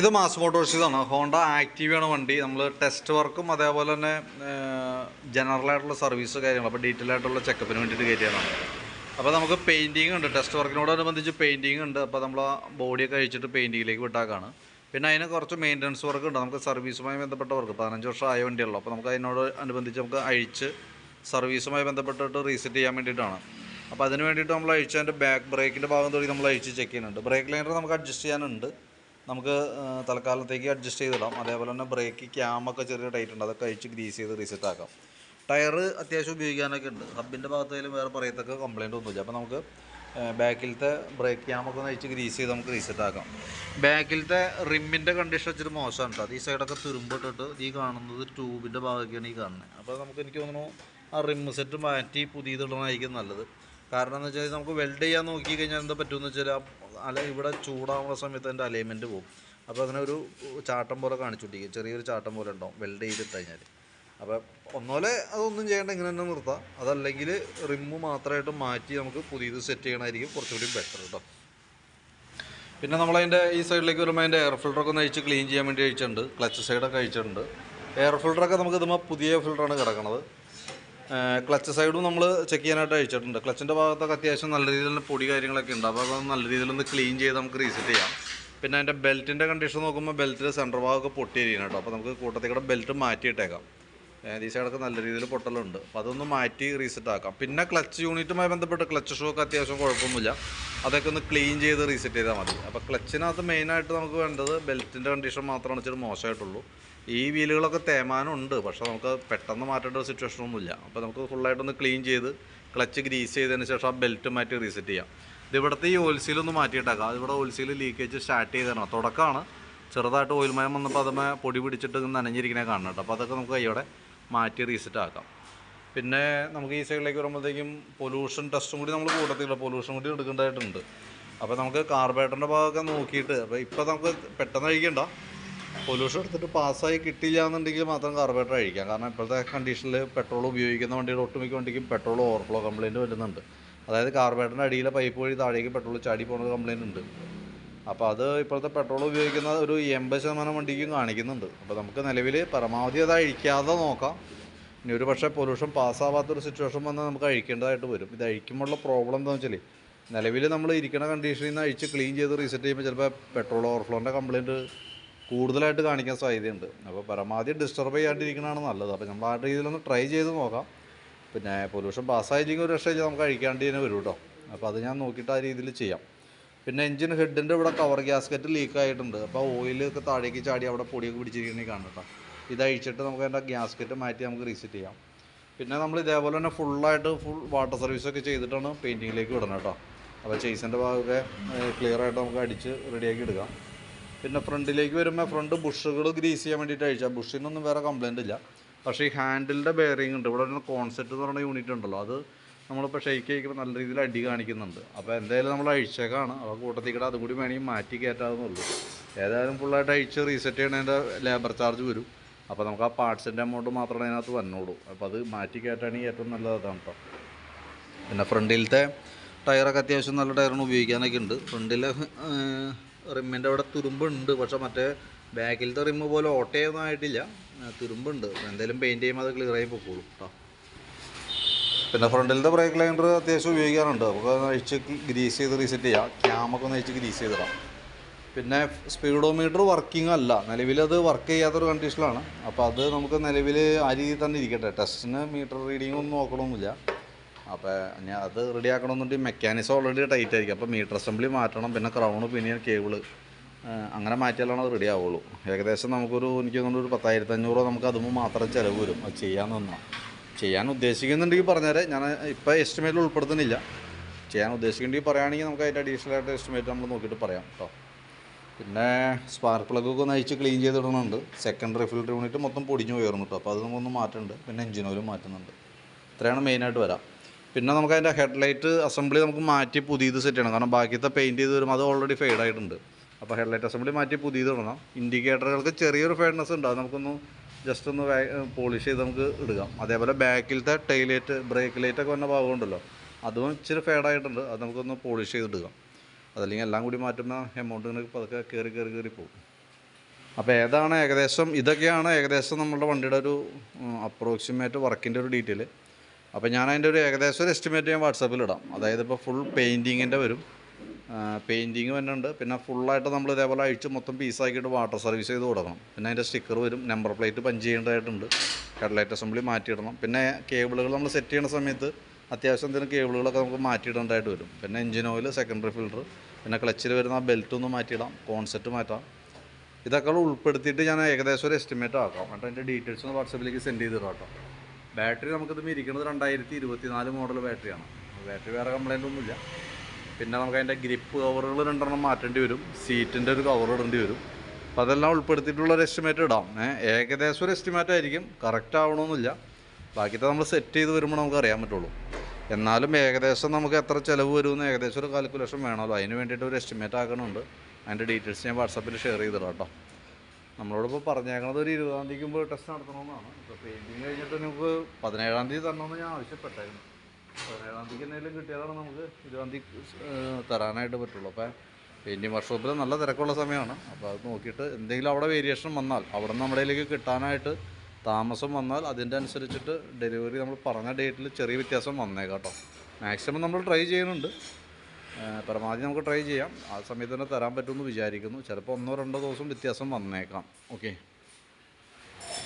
ഇത് mass മോട്ടോഴ്സിതാണ് Honda ആക്റ്റീവയാണ് വണ്ടി. നമ്മൾ ടെസ്റ്റ് വർക്കും അതേപോലെ തന്നെ ജനറൽ ആയിട്ടുള്ള സർവീസ് കാര്യങ്ങൾ അപ്പോൾ ഡീറ്റെയിൽ ആയിട്ടുള്ള ചെക്കപ്പിന് വേണ്ടിയിട്ട് കയറ്റിയതാണ് അപ്പോൾ നമുക്ക് പെയിന്റിങ് ഉണ്ട്. ടെസ്റ്റ് വർക്കിനോടനുബന്ധിച്ച് പെയിന്റിങ് ഉണ്ട്. അപ്പോൾ നമ്മൾ ആ ബോഡിയൊക്കെ അഴിച്ചിട്ട് പെയിന്റിങ്ങിലേക്ക് വിട്ടാക്കാണ്. പിന്നെ അതിന് കുറച്ച് മെയിന്റനൻസ് വർക്ക് ഉണ്ട്. നമുക്ക് സർവീസുമായി ബന്ധപ്പെട്ട വർക്ക് പതിനഞ്ച് വർഷം ആയ വണ്ടിയുള്ളൂ അപ്പോൾ നമുക്ക് അതിനോട് അനുബന്ധിച്ച് നമുക്ക് അഴിച്ച് സർവീസുമായി ബന്ധപ്പെട്ടിട്ട് റീസെറ്റ് ചെയ്യാൻ വേണ്ടിയിട്ടാണ്. അപ്പോൾ അതിന് വേണ്ടിയിട്ട് നമ്മൾ അഴിച്ചതിന്റെ ബാക്ക് ബ്രേക്കിന്റെ ഭാഗം തൊട്ട് നമ്മൾ അഴിച്ച് ചെക്ക് ചെയ്യുന്നുണ്ട്. ബ്രേക്ക് ലൈനർ നമുക്ക് അഡ്ജസ്റ്റ് ചെയ്യാനുണ്ട്. നമുക്ക് തൽക്കാലത്തേക്ക് അഡ്ജസ്റ്റ് ചെയ്തിടാം. അതേപോലെ തന്നെ ബ്രേക്ക് ക്യാമൊക്കെ ചെറിയ ടൈറ്റ് ഉണ്ട്. അതൊക്കെ അഴിച്ച് ഗ്രീസ് ചെയ്ത് റീസെറ്റ് ആക്കാം. ടയർ അത്യാവശ്യം ഉപയോഗിക്കാനൊക്കെ ഉണ്ട്. ഹബിന്റെ ഭാഗത്തേലും വേറെ പറയത്തക്ക കംപ്ലയിന്റ് ഒന്നുമില്ല. അപ്പോൾ നമുക്ക് ബാക്കിലത്തെ ബ്രേക്ക് ക്യാമൊക്കെ ഒന്ന് അഴിച്ച് ഗ്രീസ് ചെയ്ത് നമുക്ക് റീസെറ്റ് ആക്കാം. ബാക്കിലത്തെ റിമ്മിന്റെ കണ്ടീഷൻ വെച്ചിട്ട് മോശമാണ് കേട്ടോ അത് ഈ സൈഡൊക്കെ തുരുമ്പിട്ടിട്ട് ഈ കാണുന്നത് ട്യൂബിന്റെ ഭാഗമൊക്കെയാണ് ഈ കാണുന്നത് അപ്പോൾ നമുക്ക് എനിക്ക് തോന്നുന്നു ആ റിമ്മ് സെറ്റ് മാറ്റി പുതിയതിടണമായിരിക്കും നല്ലത്. കാരണം എന്ന് വെച്ചാൽ നമുക്ക് വെൽഡ് ചെയ്യാൻ നോക്കി കഴിഞ്ഞാൽ എന്താ പറ്റുമെന്ന് വെച്ചാൽ അല ഇവിടെ ചൂടാവുന്ന സമയത്ത് അതിന്റെ അലൈൻമെന്റ് പോകും. അപ്പോൾ അങ്ങനെ ഒരു ചാട്ടം പോലെ കാണിച്ചുകൊണ്ടിരിക്കും. ചെറിയൊരു ചാട്ടം പോലെ ഉണ്ടാവും. വെൽഡ് ചെയ്തിട്ട് കഴിഞ്ഞാൽ അപ്പോൾ ഒന്നുപോലെ അതൊന്നും ചെയ്യേണ്ട ഇങ്ങനെ തന്നെ നിർത്താം. അതല്ലെങ്കിൽ റിമ്മ് മാത്രമായിട്ട് മാറ്റി നമുക്ക് പുതിയത് സെറ്റ് ചെയ്യണമായിരിക്കും കുറച്ചുകൂടി ബെറ്റർ കേട്ടോ പിന്നെ നമ്മളതിന്റെ ഈ സൈഡിലേക്ക് വരുമ്പോൾ അതിന്റെ എയർ ഫിൽറ്ററൊക്കെ ഒന്ന് അഴിച്ച് ക്ലീൻ ചെയ്യാൻ വേണ്ടി അഴിച്ചിട്ടുണ്ട്. ക്ലച്ച് സൈഡൊക്കെ അഴിച്ചിട്ടുണ്ട്. എയർ ഫിൽറ്ററൊക്കെ നമുക്ക് ഇതുമ്പോൾ പുതിയ ഫിൽറ്ററാണ് കിടക്കുന്നത് ക്ലച്ച് സൈഡും നമ്മൾ ചെക്ക് ചെയ്യാനായിട്ട് അഴിച്ചിട്ടുണ്ട്. ക്ലച്ചിന്റെ ഭാഗത്തൊക്കെ അത്യാവശ്യം നല്ല രീതിയിൽ പൊടി കാര്യങ്ങളൊക്കെ ഉണ്ട്. അപ്പോൾ അതൊന്ന് നല്ല രീതിയിൽ ഒന്ന് ക്ലീൻ ചെയ്ത് നമുക്ക് റീസെറ്റ് ചെയ്യാം. പിന്നെ അതിന്റെ ബെൽറ്റിന്റെ കണ്ടീഷൻ നോക്കുമ്പോൾ ബെൽറ്റിൽ സെന്റർ ഭാഗമൊക്കെ പൊട്ടിയിരിക്കണം കേട്ടോ. അപ്പോൾ നമുക്ക് കൂട്ടത്തിൽ കൂടെ ബെൽറ്റ് മാറ്റിയിട്ടേക്കാം. ഈ സൈഡൊക്കെ നല്ല രീതിയിൽ പൊട്ടലുണ്ട്. അപ്പോൾ അതൊന്ന് മാറ്റി റീസെറ്റ് ആക്കാം. പിന്നെ ക്ലച്ച് യൂണിറ്റുമായി ബന്ധപ്പെട്ട് ക്ലച്ച് ഷൂ ഒക്കെ അത്യാവശ്യം കുഴപ്പമൊന്നുമില്ല. അതൊക്കെ ഒന്ന് ക്ലീൻ ചെയ്ത് റീസെറ്റ് ചെയ്താൽ മതി. അപ്പോൾ ക്ലച്ചിനകത്ത് മെയിനായിട്ട് നമുക്ക് വേണ്ടത് ബെൽറ്റിന്റെ കണ്ടീഷൻ മാത്രമാണ് ഇച്ചിരി മോശമായിട്ടുള്ളൂ. ഈ വീലുകളൊക്കെ തേമാനമുണ്ട് പക്ഷേ നമുക്ക് പെട്ടെന്ന് മാറ്റേണ്ട ഒരു സിറ്റുവേഷൻ ഒന്നുമില്ല. അപ്പോൾ നമുക്ക് ഫുള്ളായിട്ടൊന്ന് ക്ലീൻ ചെയ്ത് ക്ലച്ച് ഗ്രീസ് ചെയ്തതിന് ശേഷം ആ ബെൽറ്റ് മാറ്റി റീസെറ്റ് ചെയ്യാം. ഇത് ഇവിടുത്തെ ഈ ഓയിൽ സീൽ ഒന്ന് മാറ്റിയിട്ടേക്കാം ഇവിടെ ഓയിൽ സീൽ ലീക്കേജ് സ്റ്റാർട്ട് ചെയ്തതാണ്. തുടക്കമാണ്. ചെറുതായിട്ട് ഓയിൽ മയം വന്നപ്പോൾ അതുമേ പൊടി പിടിച്ചിട്ട് നനഞ്ഞിരിക്കണേ കാണണം കേട്ടോ. അപ്പോൾ അതൊക്കെ നമുക്ക് കൈയോടെ മാറ്റി റീസെറ്റ് ആക്കാം. പിന്നെ നമുക്ക് ഈ സൈഡിലേക്ക് വരുമ്പോഴത്തേക്കും പൊല്യൂഷൻ ടെസ്റ്റും കൂടി നമ്മൾ കൂട്ടത്തില്ല പൊല്യൂഷൻ കൂടി എടുക്കേണ്ടതായിട്ടുണ്ട്. അപ്പോൾ നമുക്ക് കാർബേറ്ററിന്റെ ഭാഗമൊക്കെ നോക്കിയിട്ട്. അപ്പോൾ ഇപ്പോൾ നമുക്ക് പെട്ടെന്ന് അഴിക്കണ്ട പൊല്യൂഷൻ എടുത്തിട്ട് പാസ്സായി കിട്ടില്ല എന്നുണ്ടെങ്കിൽ മാത്രം കാർബറേറ്റർ അഴിക്കാം. കാരണം ഇപ്പോഴത്തെ കണ്ടീഷനിൽ പെട്രോൾ ഉപയോഗിക്കുന്ന വണ്ടിയുടെ ഒട്ടുമിക്ക വണ്ടിക്കും പെട്രോൾ ഓവർഫ്ലോ കംപ്ലയിന്റ് വരുന്നുണ്ട്. അതായത് കാർബറേറ്ററിന്റെ അടിയിലെ പൈപ്പ് വഴി താഴേക്ക് പെട്രോൾ ചാടി പോകുന്ന കംപ്ലയിന്റ് ഉണ്ട്. അപ്പോൾ അത് ഇപ്പോഴത്തെ പെട്രോൾ ഉപയോഗിക്കുന്ന ഒരു എൺപത് ശതമാനം വണ്ടിക്കും കാണിക്കുന്നുണ്ട്. അപ്പോൾ നമുക്ക് നിലവിൽ പരമാവധി അത് അഴിക്കാതെ നോക്കാം. ഇനി ഒരു പക്ഷേ പൊല്യൂഷൻ പാസ്സാവാത്തൊരു സിറ്റുവേഷൻ വന്നാൽ നമുക്ക് അഴിക്കേണ്ടതായിട്ട് വരും. ഇത് അഴിക്കുമ്പോഴുള്ള പ്രോബ്ലം എന്താണെന്ന് വെച്ചാൽ നിലവിൽ നമ്മൾ ഇരിക്കുന്ന കണ്ടീഷനിൽ നിന്ന് അഴിച്ച് ക്ലീൻ ചെയ്ത് റീസെറ്റ് ചെയ്യുമ്പോൾ ചിലപ്പോൾ പെട്രോൾ ഓവർഫ്ലോന്റെ കംപ്ലയിന്റ് കൂടുതലായിട്ട് കാണിക്കാൻ സാധ്യതയുണ്ട്. അപ്പോൾ പരമാവധി ഡിസ്റ്റർബ് ചെയ്യാണ്ടിരിക്കുന്നതാണ് നല്ലത്. അപ്പോൾ നമ്മൾ ആ രീതിയിലൊന്ന് ട്രൈ ചെയ്ത് നോക്കാം. പിന്നെ പൊല്യൂഷൻ പാസ്സായിരിക്കും ഒരു രക്ഷയില്ല. നമുക്ക് അഴിക്കാണ്ട് തന്നെ വരും കേട്ടോ അപ്പോൾ അത് ഞാൻ നോക്കിയിട്ട് ആ രീതിയിൽ ചെയ്യാം. പിന്നെ എഞ്ചിൻ ഹെഡിന്റെ ഇവിടെ കവർ ഗ്യാസ്കറ്റ് ലീക്ക് ആയിട്ടുണ്ട്. അപ്പോൾ ഓയിലൊക്കെ താഴേക്ക് ചാടി അവിടെ പൊടിയൊക്കെ പിടിച്ചിരിക്കണേ കാണും കേട്ടോ ഇത് അഴിച്ചിട്ട് നമുക്ക് അതിന്റെ ഗ്യാസ്കറ്റ് മാറ്റി നമുക്ക് റീസെറ്റ് ചെയ്യാം. പിന്നെ നമ്മൾ ഇതേപോലെ തന്നെ ഫുള്ളായിട്ട് ഫുൾ വാട്ടർ സർവീസൊക്കെ ചെയ്തിട്ടാണ് പെയിന്റിങ്ങിലേക്ക് വിടണം കേട്ടോ അപ്പോൾ ചേസിന്റെ ഭാഗമൊക്കെ ക്ലിയറായിട്ട് നമുക്ക് അടിച്ച് റെഡിയാക്കി എടുക്കാം. പിന്നെ ഫ്രണ്ടിലേക്ക് വരുമ്പോൾ ഫ്രണ്ട് ബുഷുകൾ ഗ്രീസ് ചെയ്യാൻ വേണ്ടിയിട്ട് അഴിച്ചാൽ ബുഷിനൊന്നും വേറെ കംപ്ലൈന്റ് ഇല്ല. പക്ഷേ ഈ ഹാൻഡിലിന്റെ ബെയറിംഗ് ഉണ്ട്. ഇവിടെ ഒരു കോൺസെപ്റ്റ് എന്ന് പറയുന്ന യൂണിറ്റ് ഉണ്ടല്ലോ. അത് നമ്മളിപ്പോൾ ഷെയ്ക്ക് കഴിക്കുമ്പോൾ നല്ല രീതിയിൽ അടി കാണിക്കുന്നുണ്ട്. അപ്പോൾ എന്തായാലും നമ്മൾ അഴിച്ചേക്കാണ്. അപ്പോൾ കൂട്ടത്തിൽ കൂടെ അതും കൂടി വേണമെങ്കിൽ മാറ്റി കയറ്റാവുന്നുള്ളൂ ഏതായാലും ഫുള്ളായിട്ട് അഴിച്ച് റീസെറ്റ് ചെയ്യണതിന്റെ ലേബർ ചാർജ് വരും. അപ്പോൾ നമുക്ക് ആ പാർട്സിന്റെ എമൗണ്ട് മാത്രമേ അതിനകത്ത് വന്നോളൂ. അപ്പോൾ അത് മാറ്റി കയറ്റാണെങ്കിൽ ഏറ്റവും നല്ലത് അതാണ് കേട്ടോ പിന്നെ ഫ്രണ്ടിലത്തെ ടയറൊക്കെ അത്യാവശ്യം നല്ല ടയറാണ് ഉപയോഗിക്കാനൊക്കെ ഉണ്ട്. ഫ്രണ്ടിലെ റിമ്മിന്റെ അവിടെ തുരുമ്പുണ്ട്. പക്ഷേ മറ്റേ ബാക്കിലത്തെ റിമ്മ് പോലെ ഓട്ടയൊന്നും ആയിട്ടില്ല. തുരുമ്പുണ്ട്. എന്തായാലും പെയിന്റ് ചെയ്യുമ്പോൾ അത് ക്ലിയർ ആയി പൊക്കോളും കേട്ടോ പിന്നെ ഫ്രണ്ടിലത്തെ ബ്രേക്ക് ലൈനർ അത്യാവശ്യം ഉപയോഗിക്കാറുണ്ട്. നമുക്ക് അഴിച്ച് ഗ്രീസ് ചെയ്ത് റീസെറ്റ് ചെയ്യാം. ക്യാമൊക്കെ ഒന്ന് അഴിച്ച് ഗ്രീസ് ചെയ്തിടാം. പിന്നെ സ്പീഡോമീറ്റർ വർക്കിംഗ് അല്ല. നിലവിൽ അത് വർക്ക് ചെയ്യാത്തൊരു കണ്ടീഷനിലാണ് അപ്പോൾ അത് നമുക്ക് നിലവിൽ ആ രീതിയിൽ തന്നെ ഇരിക്കട്ടെ. ടെസ്റ്റിന് മീറ്റർ റീഡിംഗ് ഒന്നും നോക്കണമൊന്നുമില്ല അപ്പോൾ ഞാൻ അത് റെഡി ആക്കണമെന്നുണ്ടെങ്കിൽ മെക്കാനിസം ഓൾറെഡി ടൈറ്റ് ആയിരിക്കും. അപ്പോൾ മീറ്റർ അസംബ്ലി മാറ്റണം പിന്നെ ക്രൗണ് പിന്നെ കേബിൾ അങ്ങനെ മാറ്റിയാലാണ് അത് റെഡി ആവുള്ളൂ. ഏകദേശം നമുക്കൊരു എനിക്ക് തോന്നുന്നു ഒരു പത്തായിരത്തി അഞ്ഞൂറ് നമുക്ക് അതുമ്പോൾ മാത്രം ചിലവ് വരും. അത് ചെയ്യാൻ നിന്നാൽ ചെയ്യാൻ ഉദ്ദേശിക്കുന്നുണ്ടെങ്കിൽ പറഞ്ഞാൽ ഞാൻ ഇപ്പോൾ എസ്റ്റിമേറ്റിൽ ഉൾപ്പെടുത്തുന്നില്ല. ചെയ്യാൻ ഉദ്ദേശിക്കുന്നുണ്ടെങ്കിൽ പറയുകയാണെങ്കിൽ നമുക്ക് അതിന്റെ അഡീഷണൽ ആയിട്ട് എസ്റ്റിമേറ്റ് നമ്മൾ നോക്കിയിട്ട് പറയാം കേട്ടോ പിന്നെ സ്പാർക്ക് പ്ലഗ് ഒക്കെ ഒന്ന് ക്ലീൻ ചെയ്തിടുന്നുണ്ട്. സെക്കൻഡറി ഫിൽറ്റർ യൂണിറ്റ് മൊത്തം പൊടിഞ്ഞു ഉയർന്നു കേട്ടോ അപ്പോൾ അത് നമുക്കൊന്ന് മാറ്റുന്നുണ്ട് പിന്നെ എഞ്ചിൻ ഓയിലും മാറ്റുന്നുണ്ട്. ഇത്രയാണ് മെയിനായിട്ട് വരാം. പിന്നെ നമുക്ക് അതിന്റെ ഹെഡ്ലൈറ്റ് അസംബ്ലി നമുക്ക് മാറ്റി പുതിയത് സെറ്റ് ചെയ്യണം. കാരണം ബാക്കിയത്തെ പെയിന്റ് ചെയ്ത് വരുമ്പോൾ അത് ഓൾറെഡി ഫെയ്ഡ് ആയിട്ടുണ്ട്. അപ്പോൾ ഹെഡ് ലൈറ്റ് അസംബ്ലി മാറ്റി പുതിയത് ഇടണം ഇൻഡിക്കേറ്ററുകൾക്ക് ചെറിയൊരു ഫെയർനെസ് ഉണ്ട്. അത് നമുക്കൊന്ന് ജസ്റ്റ് ഒന്ന് പോളിഷ് ചെയ്ത് നമുക്ക് ഇടുക. അതേപോലെ ബാക്കിലത്തെ ടൈലൈറ്റ് ബ്രേക്ക് ലൈറ്റ് ഒക്കെ വന്ന ഭാഗമുണ്ടല്ലോ അതും ഇച്ചിരി ഫെയ്ഡായിട്ടുണ്ട് അത് നമുക്കൊന്ന് പോളിഷ് ചെയ്ത് ചെയ്തിടുക അതല്ലെങ്കിൽ എല്ലാം കൂടി മാറ്റുന്ന എമൗണ്ട് ഇങ്ങനെ പതുക്കെ കയറി കയറി കയറി പോകും. അപ്പോൾ ഏതാണ് ഏകദേശം? ഇതൊക്കെയാണ് ഏകദേശം നമ്മളുടെ വണ്ടിയുടെ ഒരു അപ്രോക്സിമേറ്റ് വർക്കിന്റെ ഒരു ഡീറ്റെയിൽ അപ്പോൾ ഞാൻ അതിന്റെ ഒരു ഏകദേശം ഒരു എസ്റ്റിമേറ്റ് ഞാൻ വാട്സാപ്പിൽ ഇടാം. അതായത് ഇപ്പോൾ ഫുൾ പെയിന്റിങ്ങിന്റെ വരും. പെയിന്റിങ് തന്നെ ഉണ്ട് പിന്നെ ഫുള്ളായിട്ട് നമ്മൾ ഇതേപോലെ അഴിച്ച് മൊത്തം പീസാക്കിയിട്ട് വാട്ടർ സർവീസ് ചെയ്ത് കൊടുക്കണം. പിന്നെ അതിന്റെ സ്റ്റിക്കർ വരും. നമ്പർ പ്ലേറ്റ് പഞ്ച് ചെയ്യേണ്ടതായിട്ടുണ്ട്. ഹെഡ്ലൈറ്റ് അസംബ്ലി മാറ്റിയിടണം. പിന്നെ കേബിളുകൾ നമ്മൾ സെറ്റ് ചെയ്യുന്ന സമയത്ത് അത്യാവശ്യം എന്തെങ്കിലും കേബിളുകളൊക്കെ നമുക്ക് മാറ്റിയിടേണ്ടതായിട്ട് വരും. പിന്നെ എഞ്ചിൻ ഓയിൽ സെക്കൻഡറി ഫിൽറ്റർ പിന്നെ ക്ലച്ചിൽ വരുന്ന ആ ബെൽറ്റ് ഒന്ന് മാറ്റിയിടാം. കോൺസെറ്റ് മാറ്റാം. ഇതൊക്കെ ഉൾപ്പെടുത്തിയിട്ട് ഞാൻ ഏകദേശം ഒരു എസ്റ്റിമേറ്റ് ആക്കാം. എന്നിട്ട് അതിന്റെ ഡീറ്റെയിൽസ് ഒന്ന് വാട്സപ്പിലേക്ക് സെൻഡ് ചെയ്ത് തരാം കേട്ടോ. ബാറ്ററി നമുക്കിത് ഇരിക്കുന്നത് രണ്ടായിരത്തി ഇരുപത്തി നാല് മോഡൽ ബാറ്ററിയാണ്. ബാറ്ററി വേറെ കംപ്ലൈന്റ് ഒന്നുമില്ല. പിന്നെ നമുക്ക് അതിന്റെ ഗ്രിപ്പ് കവറുകൾ രണ്ടെണ്ണം മാറ്റേണ്ടി വരും. സീറ്റിന്റെ ഒരു കവർ ഇടേണ്ടി വരും. അപ്പോൾ അതെല്ലാം ഉൾപ്പെടുത്തിയിട്ടുള്ള ഒരു എസ്റ്റിമേറ്റ് ഇടാം. ഏകദേശം ഒരു എസ്റ്റിമേറ്റ് ആയിരിക്കും. കറക്റ്റ് ആവണമെന്നില്ല ബാക്കിത്തെ നമ്മൾ സെറ്റ് ചെയ്ത് വരുമ്പോൾ നമുക്ക് അറിയാൻ പറ്റുള്ളൂ. എന്നാലും ഏകദേശം നമുക്ക് എത്ര ചിലവ് വരുമെന്ന് ഏകദേശം ഒരു കാൽക്കുലേഷൻ വേണമല്ലോ. അതിന് വേണ്ടിയിട്ട് ഒരു എസ്റ്റിമേറ്റ് ആക്കണമുണ്ട്. അതിന്റെ ഡീറ്റെയിൽസ് ഞാൻ വാട്സാപ്പിൽ ഷെയർ ചെയ്തിടാം കേട്ടോ. നമ്മളോടിപ്പോൾ പറഞ്ഞേക്കണത് ഒരു ഇരുപതാം തീയതിക്ക് മുമ്പ് ടെസ്റ്റ് നടത്തണമെന്നാണ് ഇപ്പോൾ പെയിന്റിങ് കഴിഞ്ഞിട്ട് നമുക്ക് പതിനേഴാം തീയതി തരണമെന്ന് ഞാൻ ആവശ്യപ്പെട്ടായിരുന്നു പതിനേഴാം തീയതി എന്തെങ്കിലും കിട്ടിയാലാണ് നമുക്ക് ഇരുപതാം തീയതി തരാനായിട്ട് പറ്റുള്ളൂ. അപ്പോൾ പെയിന്റിങ് വർക്ക്ഷോപ്പിൽ നല്ല തിരക്കുള്ള സമയമാണ്. അപ്പോൾ അത് നോക്കിയിട്ട് എന്തെങ്കിലും അവിടെ വേരിയേഷൻ വന്നാൽ അവിടെ നിന്ന് നമ്മുടെ കിട്ടാനായിട്ട് താമസം വന്നാൽ അതിന്റെ അനുസരിച്ചിട്ട് ഡെലിവറി നമ്മൾ പറഞ്ഞ ഡേറ്റിൽ ചെറിയ വ്യത്യാസം വന്നേക്കാം കേട്ടോ. മാക്സിമം നമ്മൾ ട്രൈ ചെയ്യുന്നുണ്ട്. പരമാവധി നമുക്ക് ട്രൈ ചെയ്യാം. ആ സമയത്ത് തന്നെ തരാൻ പറ്റുമെന്ന് വിചാരിക്കുന്നു. ചിലപ്പോൾ ഒന്നോ രണ്ടോ ദിവസം വ്യത്യാസം വന്നേക്കാം. ഓക്കെ